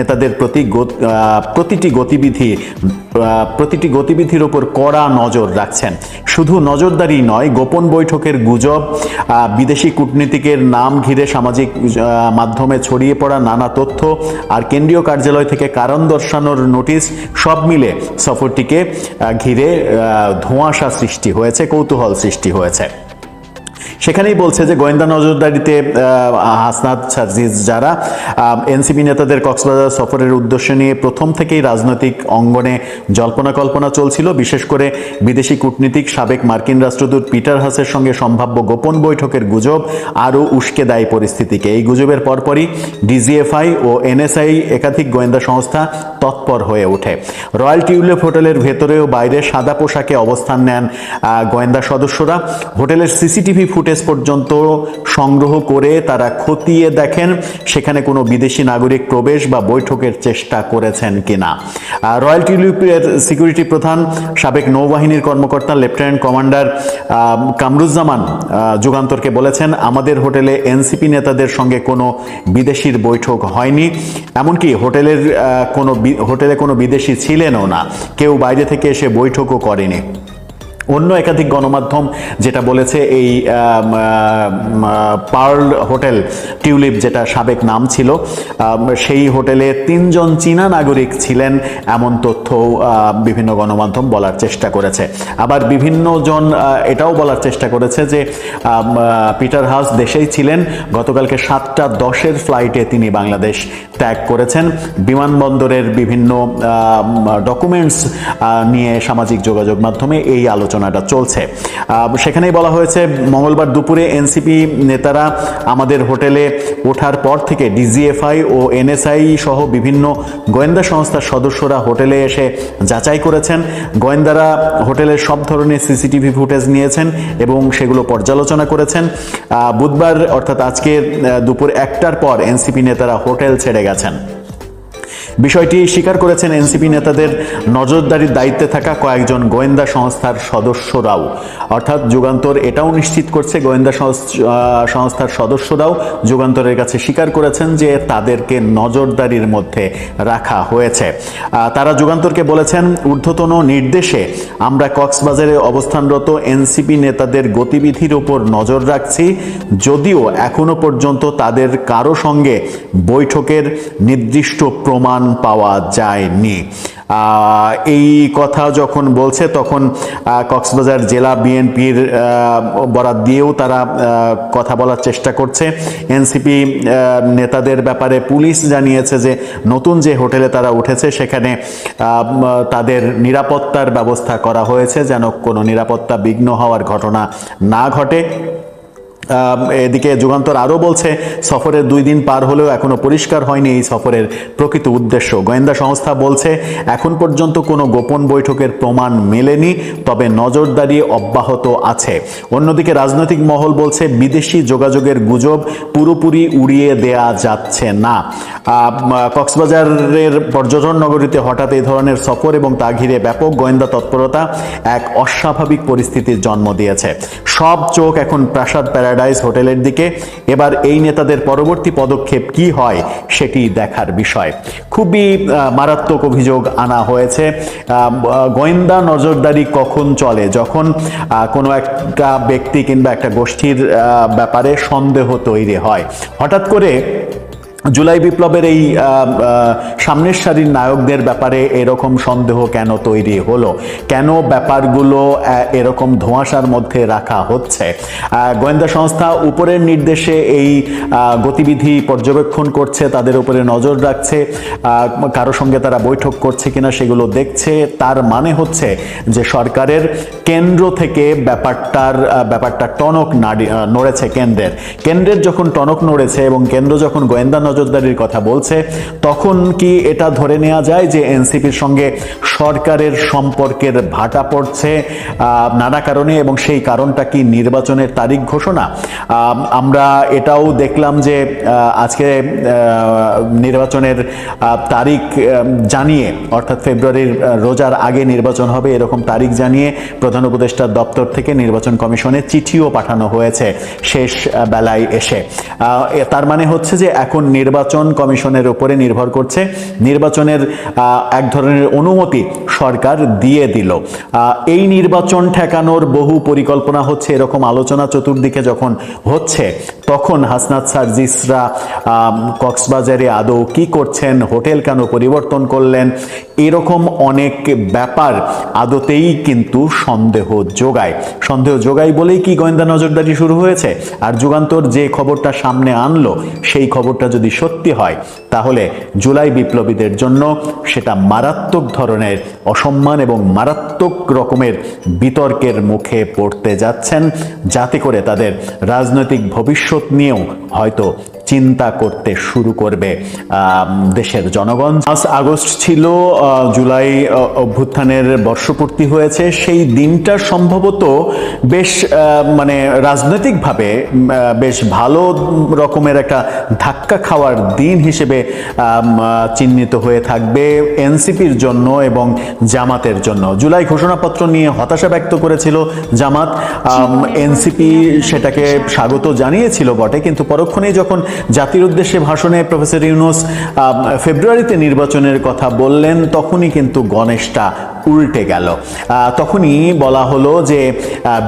নেতাদের প্রতি প্রতিটি গতিবিধি প্রতিটি গতিবিধির ওপর কড়া নজর রাখছেন। শুধু নজরদারি নয়, গোপন বৈঠকের গুজব বিদেশি কূটনীতিকের নাম ঘিরে সামাজিক মাধ্যমে ছড়িয়ে পড়া নানা তথ্য আর কেন্দ্রীয় কার্যালয় থেকে কারণ দর্শানোর নোটিশ, সব মিলে সফরটিকে ঘিরে ধোঁয়াশা সৃষ্টি হয়েছে, কৌতূহল সৃষ্টি হয়েছে। সেখানেই বলছে যে গোয়েন্দা নজরদারিতে হাসনাত সাজিজ যারা এনসিপি নেতাদের কক্সবাজার সফরের উদ্দেশ্য নিয়ে প্রথম থেকেই রাজনৈতিক অঙ্গনে জল্পনা কল্পনা চলছিল। বিশেষ করে বিদেশি কূটনীতিক সাবেক মার্কিন রাষ্ট্রদূত পিটার হাসের সঙ্গে সম্ভাব্য গোপন বৈঠকের গুজব আরও উস্কে দেয় পরিস্থিতিকে। এই গুজবের পরপরই ডিজিএফআই ও এনএসআই একাধিক গোয়েন্দা সংস্থা তৎপর হয়ে ওঠে। রয়্যাল টিউলিপ হোটেলের ভেতরে ও বাইরে সাদা পোশাকে অবস্থান নেন গোয়েন্দা সদস্যরা। হোটেলের সিসিটিভি ফুটেজ পর্যন্ত সংগ্রহ করে তারা খতিয়ে দেখেন সেখানে কোনো বিদেশি নাগরিক প্রবেশ বা বৈঠকের চেষ্টা করেছেন কিনা। রয়্যাল টিউলিপের সিকিউরিটি প্রধান সাবেক নৌবাহিনীর কর্মকর্তা, লেফটেন্যান্ট কমান্ডার কামরুজ্জামান যুগান্তরকে বলেছেন, আমাদের হোটেলে এনসিপি নেতাদের সঙ্গে কোনো বিদেশির বৈঠক হয়নি। এমনকি হোটেলের কোনো হোটেলে কোনো বিদেশি ছিলেনও না। কেউ বাইরে থেকে এসে বৈঠকও করেনি। অন্য একাধিক গণমাধ্যম যেটা বলেছে এই পার্ল হোটেল, টিউলিপ যেটা সাবেক নাম ছিল সেই হোটেলে তিনজন চীনা নাগরিক ছিলেন এমন তথ্য বিভিন্ন গণমাধ্যম বলার চেষ্টা করেছে। আবার বিভিন্ন জন এটাও বলার চেষ্টা করেছে যে পিটার হাউস দেশেই ছিলেন, গতকালকে সাতটা দশের ফ্লাইটে তিনি বাংলাদেশ ত্যাগ করেছেন। বিমানবন্দরের বিভিন্ন ডকুমেন্টস নিয়ে সামাজিক যোগাযোগ মাধ্যমে এই আলোচনাটা চলছে। সেখানেই বলা হয়েছে, মঙ্গলবার দুপুরে এনসিপি নেতারা আমাদের হোটেলে ওঠার পর থেকে ডিজিএফআই ও এনএসআই সহ বিভিন্ন গোয়েন্দা সংস্থার সদস্যরা হোটেলে এসে যাচাই করেছেন। গোয়েন্দারা হোটেলের সব ধরনের সিসিটিভি ফুটেজ নিয়েছেন এবং সেগুলো পর্যালোচনা করেছেন। বুধবার, অর্থাৎ আজকে দুপুর একটার পর এনসিপি নেতারা হোটেল ছেড়ে গেছেন। বিষয়টি স্বীকার করেছেন এনসিপি নেতাদের নজরদারির দায়িত্বে থাকা কয়েকজন গোয়েন্দা সংস্থার সদস্যরাও। অর্থাৎ যুগান্তর এটাও নিশ্চিত করছে, গোয়েন্দা সংস- সংস্থার সদস্যরাও যুগান্তরের কাছে স্বীকার করেছেন যে তাদেরকে নজরদারির মধ্যে রাখা হয়েছে। তারা যুগান্তরকে বলেছেন, ঊর্ধ্বতন নির্দেশে আমরা কক্সবাজারে অবস্থানরত এনসিপি নেতাদের গতিবিধির ওপর নজর রাখছি। যদিও এখনও পর্যন্ত তাদের কারও সঙ্গে বৈঠকের নির্দিষ্ট প্রমাণ পাওয়া যায়নি। এই কথা যখন বলছে, তখন কক্সবাজার জেলা বিএনপির বরাদ দিয়েও তারা কথা বলার চেষ্টা করছে। এনসিপি নেতাদের ব্যাপারে পুলিশ জানিয়েছে যে, নতুন যে হোটেলে তারা উঠেছে, সেখানে তাদের নিরাপত্তার ব্যবস্থা করা হয়েছে, যেন কোনো নিরাপত্তা বিঘ্ন হওয়ার ঘটনা না ঘটে। এদিকে যুগান্তর আরও বলছে, সফরের দুই দিন পার হলেও এখনও পরিষ্কার হয়নি এই সফরের প্রকৃত উদ্দেশ্য। গোয়েন্দা সংস্থা বলছে, এখন পর্যন্ত কোনো গোপন বৈঠকের প্রমাণ মেলেনি, তবে নজরদারি অব্যাহত আছে। অন্যদিকে রাজনৈতিক মহল বলছে, বিদেশি যোগাযোগের গুজব পুরোপুরি উড়িয়ে দেয়া যাচ্ছে না। কক্সবাজারের পর্যটন নগরীতে হঠাৎ এই ধরনের সফর এবং তা ঘিরে ব্যাপক গোয়েন্দা তৎপরতা এক অস্বাভাবিক পরিস্থিতির জন্ম দিয়েছে। সব চোখ এখন প্রাসাদ প্যারাডাইস হোটেলের দিকে। এবার এই নেতাদের পরবর্তী পদক্ষেপ কি হয় সেটি দেখার বিষয়। খুবই মারাত্মক অভিযোগ আনা হয়েছে। গোয়েন্দা নজরদারি কখন চলে? যখন কোনো একটা ব্যক্তি কিংবা একটা গোষ্ঠীর ব্যাপারে সন্দেহ তৈরি হয়। হঠাৎ করে জুলাই বিপ্লবের এই সামনের সারির নায়কদের ব্যাপারে এরকম সন্দেহ কেন তৈরি হলো? কেন ব্যাপারগুলো এরকম ধোঁয়াশার মধ্যে রাখা হচ্ছে? গোয়েন্দা সংস্থা উপরের নির্দেশে এই গতিবিধি পর্যবেক্ষণ করছে, তাদের উপরে নজর রাখছে কারও সঙ্গে তারা বৈঠক করছে কিনা সেগুলো দেখছে, তার মানে হচ্ছে যে সরকারের কেন্দ্র থেকে ব্যাপারটার ব্যাপারটা টনক নাড়ি নড়েছে কেন্দ্রের। কেন্দ্রের যখন টনক নড়েছে এবং কেন্দ্র যখন গোয়েন্দা নজরদারির কথা বলছে। তখন কি এটা ধরে নেওয়া যায় যে এনসিপির সঙ্গে সরকারের সম্পর্কের ভাটা পড়ছে নানা কারণে এবং সেই কারণটা কি নির্বাচনের তারিখ ঘোষণা? আমরা এটাও দেখলাম যে আজকে নির্বাচনের তারিখ জানিয়ে, অর্থাৎ ফেব্রুয়ারির রোজার আগে নির্বাচন হবে এরকম তারিখ জানিয়ে প্রধান উপদেষ্টার দপ্তর থেকে নির্বাচন কমিশনে চিঠিও পাঠানো হয়েছে শেষ বেলায় এসে। তার মানে হচ্ছে যে এখন নির্বাচন কমিশনের উপরে নির্ভর করছে। নির্বাচনের এক ধরনের অনুমতি সরকার দিয়ে দিল। এই নির্বাচন ঠেকানোর বহু পরিকল্পনা হচ্ছে, এরকম আলোচনা চতুর্দিকে যখন হচ্ছে তখন হাসনাত সার্জিসরা কক্সবাজারে আদৌ কি করছেন, হোটেল কেন পরিবর্তন করলেন, এরকম অনেক ব্যাপার আদতেই কিন্তু সন্দেহ যোগায়। সন্দেহ যোগায় বলেই কি গোয়েন্দা নজরদারি শুরু হয়েছে? আর যুগান্তর যে খবরটা সামনে আনলো, সেই খবরটা যদি সত্যি হয়, তাহলে জুলাই বিপ্লবীদের জন্য সেটা মারাত্মক ধরনের অসম্মান এবং মারাত্মক রকমের বিতর্কের মুখে পড়তে যাচ্ছেন, যাতে করে তাদের রাজনৈতিক ভবিষ্যৎ নিয়েও হয়তো চিন্তা করতে শুরু করবে দেশের জনগণ। পাঁচ আগস্ট ছিল জুলাই অভ্যুত্থানের বর্ষপূর্তি হয়েছে। সেই দিনটা সম্ভবত বেশ মানে রাজনৈতিকভাবে বেশ ভালো রকমের একটা ধাক্কা খাওয়ার দিন হিসেবে চিহ্নিত হয়ে থাকবে এনসিপির জন্য এবং জামাতের জন্য। জুলাই ঘোষণাপত্র নিয়ে হতাশা ব্যক্ত করেছিল জামাত। এনসিপি সেটাকে স্বাগত জানিয়েছিল বটে কিন্তু পরক্ষণেই যখন জাতির উদ্দেশ্যে ভাষণে প্রফেসর ইউনুস ফেব্রুয়ারিতে নির্বাচনের কথা বললেন তখনই কিন্তু গণেশটা উল্টে গেল। তখনই বলা হলো যে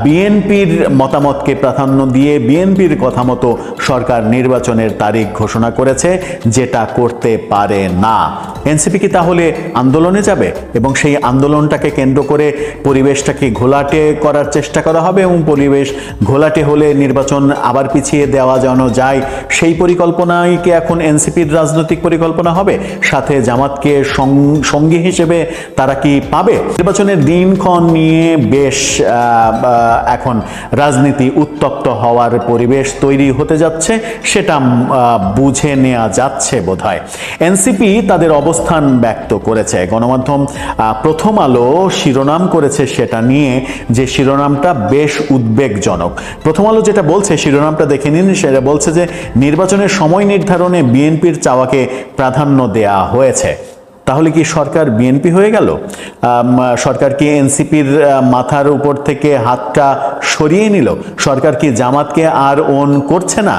বিএনপির মতামতকে প্রাধান্য দিয়ে বিএনপির কথা মতো সরকার নির্বাচনের তারিখ ঘোষণা করেছে, যেটা করতে পারে না। এনসিপি কি তাহলে আন্দোলনে যাবে এবং সেই আন্দোলনটাকে কেন্দ্র করে পরিবেশটাকে ঘোলাটে করার চেষ্টা করা হবে এবং পরিবেশ ঘোলাটে হলে নির্বাচন আবার পিছিয়ে দেওয়া যেন যায়, সেই পরিকল্পনাই কি এখন এনসিপির রাজনৈতিক পরিকল্পনা হবে? সাথে জামাতকে সঙ্গী হিসেবে তারা কি পাবে? নির্বাচনের দিনক্ষণ নিয়ে বেশ এখন রাজনীতি উত্তপ্ত হওয়ার পরিবেশ তৈরি হতে যাচ্ছে, সেটা বুঝে নেওয়া যাচ্ছে বোধহয়। এনসিপি তাদের অবস্থান ব্যক্ত করেছে। গণমাধ্যম প্রথম আলো শিরোনাম করেছে সেটা নিয়ে যে শিরোনামটা বেশ উদ্বেগজনক। প্রথম আলো যেটা বলছে, শিরোনামটা দেখে নিন, সেটা বলছে যে নির্বাচনের সময় নির্ধারণে বিএনপির চাওয়াকে প্রাধান্য দেয়া হয়েছে। তাহলে কি সরকার বিএনপি হয়ে গেল? সরকার কি এনসিপির মাথার উপর থেকে হাতটা সরিয়ে নিল? সরকার কি জামাতকে আর ওন করছে না?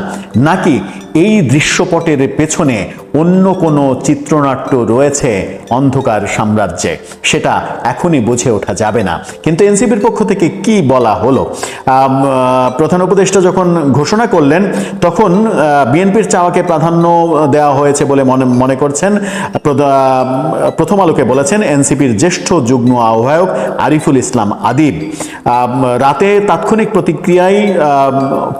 নাকি এই দৃশ্যপটের পেছনে অন্য কোনো চিত্রনাট্য রয়েছে অন্ধকার সাম্রাজ্যে? সেটা এখনই বুঝে ওঠা যাবে না। কিন্তু এনসিপির পক্ষ থেকে কি বলা হলো? প্রধান উপদেষ্টা যখন ঘোষণা করলেন, তখন বিএনপির চাওয়াকে প্রাধান্য দেওয়া হয়েছে বলে মনে মনে করছেন প্রথম আলোকে বলেছেন, এনসিপির জ্যেষ্ঠ যুগ্ম আহ্বায়ক আরিফুল ইসলাম আদিব। রাতে তাৎক্ষণিক প্রতিক্রিয়ায়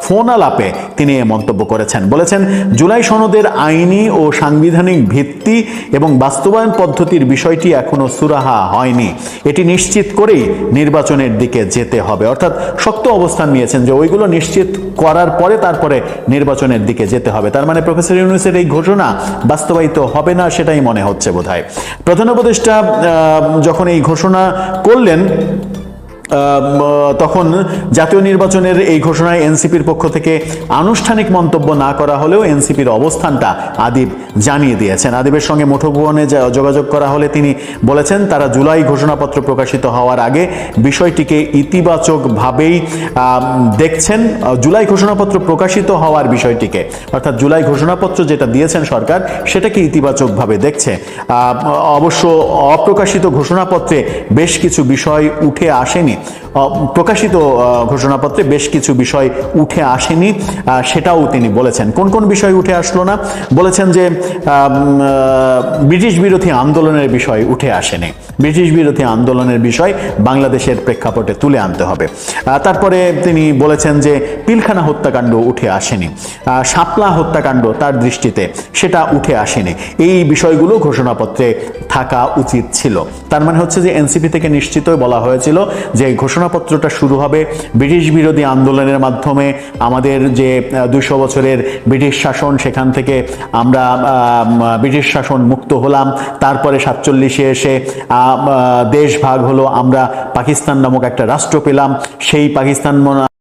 ফোন আলাপে তিনি এ মন্তব্য করেছেন। বলেছেন, জুলাই সনদের আইনি ও সাংবিধানিক ভিত্তি এবং বাস্তবায়ন পদ্ধতির বিষয়টি এখনও সুরাহা হয়নি। এটি নিশ্চিত করেই নির্বাচনের দিকে যেতে হবে। অর্থাৎ শক্ত অবস্থান নিয়েছেন যে ওইগুলো নিশ্চিত করার পরে তারপরে নির্বাচনের দিকে যেতে হবে। তার মানে প্রফেসর ইউনুসের এই ঘোষণা বাস্তবায়িত হবে না, সেটাই মনে হচ্ছে বোধহয়। প্রধান উপদেষ্টা যখন এই ঘোষণা করলেন তখন জাতীয় নির্বাচনের এই ঘোষণায় এনসিপির পক্ষ থেকে আনুষ্ঠানিক মন্তব্য না করা হলেও এনসিপির অবস্থানটা আদিব জানিয়ে দিয়েছেন। আদিবের সঙ্গে মুঠোভবনে যা- যোগাযোগ করা হলে তিনি বলেছেন, তারা জুলাই ঘোষণাপত্র প্রকাশিত হওয়ার আগে বিষয়টিকে ইতিবাচকভাবেই দেখছেন জুলাই ঘোষণাপত্র প্রকাশিত হওয়ার বিষয়টিকে। অর্থাৎ জুলাই ঘোষণাপত্র যেটা দিয়েছেন সরকার, সেটাকে ইতিবাচকভাবে দেখছে। অবশ্য অপ্রকাশিত ঘোষণাপত্রে বেশ কিছু বিষয় উঠে আসেনি। প্রকাশিত ঘোষণাপত্রে বেশ কিছু বিষয় উঠে আসেনি সেটাও তিনি বলেছেন। কোন কোন বিষয় উঠে আসলো না? বলেছেন যে ব্রিটিশ বিরোধী আন্দোলনের বিষয় উঠে আসেনি। ব্রিটিশ বিরোধী আন্দোলনের বিষয় বাংলাদেশের প্রেক্ষাপটে তুলে আনতে হবে। তারপরে তিনি বলেছেন যে, পিলখানা হত্যাকাণ্ড উঠে আসেনি। শাপলা হত্যাকাণ্ড তার দৃষ্টিতে সেটা উঠে আসেনি। এই বিষয়গুলো ঘোষণাপত্রে থাকা উচিত ছিল। তার মানে হচ্ছে যে, এনসিপি থেকে নিশ্চিতই বলা হয়েছিল যে এই ঘোষণাপত্রটা শুরু হবে ব্রিটিশ বিরোধী আন্দোলনের মাধ্যমে। আমাদের যে দুশো বছরের ব্রিটিশ শাসন, সেখান থেকে আমরা ব্রিটিশ শাসন মুক্ত হলাম। তারপরে সাতচল্লিশে এসে দেশ ভাগ হলো। আমরা পাকিস্তান নামক একটা রাষ্ট্র পেলাম। সেই পাকিস্তান